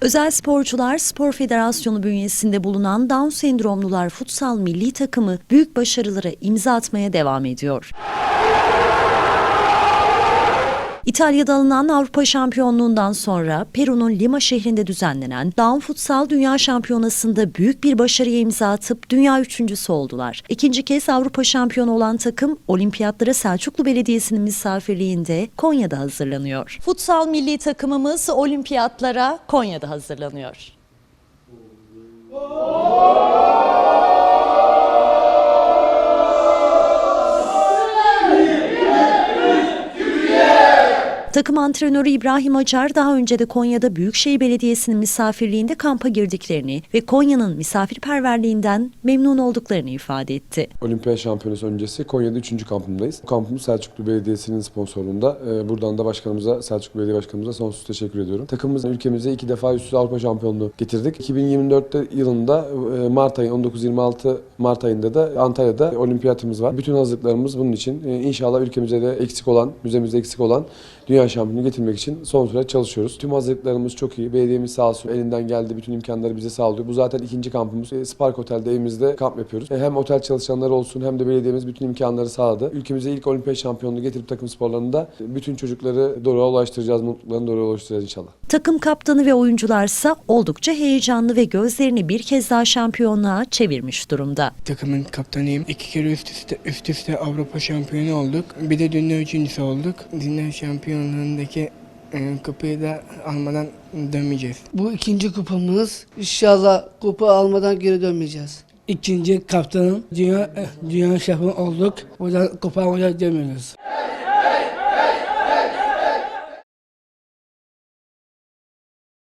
Özel sporcular Spor Federasyonu bünyesinde bulunan Down sendromlular futsal milli takımı büyük başarılara imza atmaya devam ediyor. İtalya'da alınan Avrupa Şampiyonluğundan sonra Peru'nun Lima şehrinde düzenlenen Down Futsal Dünya Şampiyonası'nda büyük bir başarıya imza atıp dünya üçüncüsü oldular. İkinci kez Avrupa şampiyonu olan takım olimpiyatlara Selçuklu Belediyesi'nin misafirliğinde Konya'da hazırlanıyor. Futsal milli takımımız olimpiyatlara Konya'da hazırlanıyor. Takım antrenörü İbrahim Acar daha önce de Konya'da Büyükşehir Belediyesi'nin misafirliğinde kampa girdiklerini ve Konya'nın misafirperverliğinden memnun olduklarını ifade etti. Olimpiyat Şampiyonası öncesi Konya'da 3. kampımdayız. Kampımız Selçuklu Belediyesi'nin sponsorluğunda. Ee, Buradan da başkanımıza, Selçuklu Belediye Başkanımıza sonsuz teşekkür ediyorum. Takımımız ülkemize iki defa üst üste Avrupa Şampiyonluğu getirdik. 2024'te yılında e, Mart ayı 19-26 Mart ayında da Antalya'da olimpiyatımız var. Bütün hazırlıklarımız bunun için. Ee, İnşallah ülkemize de eksik olan, müzemizde eksik olan dünya şampiyonu getirmek için son süre çalışıyoruz. Tüm hazırlıklarımız çok iyi. Belediyemiz sağ olsun elinden geldi bütün imkanları bize sağlıyor. Bu zaten ikinci kampımız. E, Spark Otel'de evimizde kamp yapıyoruz. E, Hem otel çalışanları olsun hem de belediyemiz bütün imkanları sağladı. Ülkemize ilk olimpiyat şampiyonluğu getirip takım sporlarında bütün çocukları doğruya ulaştıracağız, mutluluklarını doğruya ulaştıracağız inşallah. Takım kaptanı ve oyuncularsa oldukça heyecanlı ve gözlerini bir kez daha şampiyonluğa çevirmiş durumda. Takımın kaptanıyım. İki kere üst üste, üst üste Avrupa şampiyonu olduk. Bir de dünya üçüncüsü olduk. Dünya şampiyonluğundaki e, kupayı da almadan dönmeyeceğiz. Bu ikinci kupamız. İnşallah kupa almadan geri dönmeyeceğiz. İkinci kaptanım dünya dünya şampiyonu olduk. Buradan kupa almaya demiyoruz.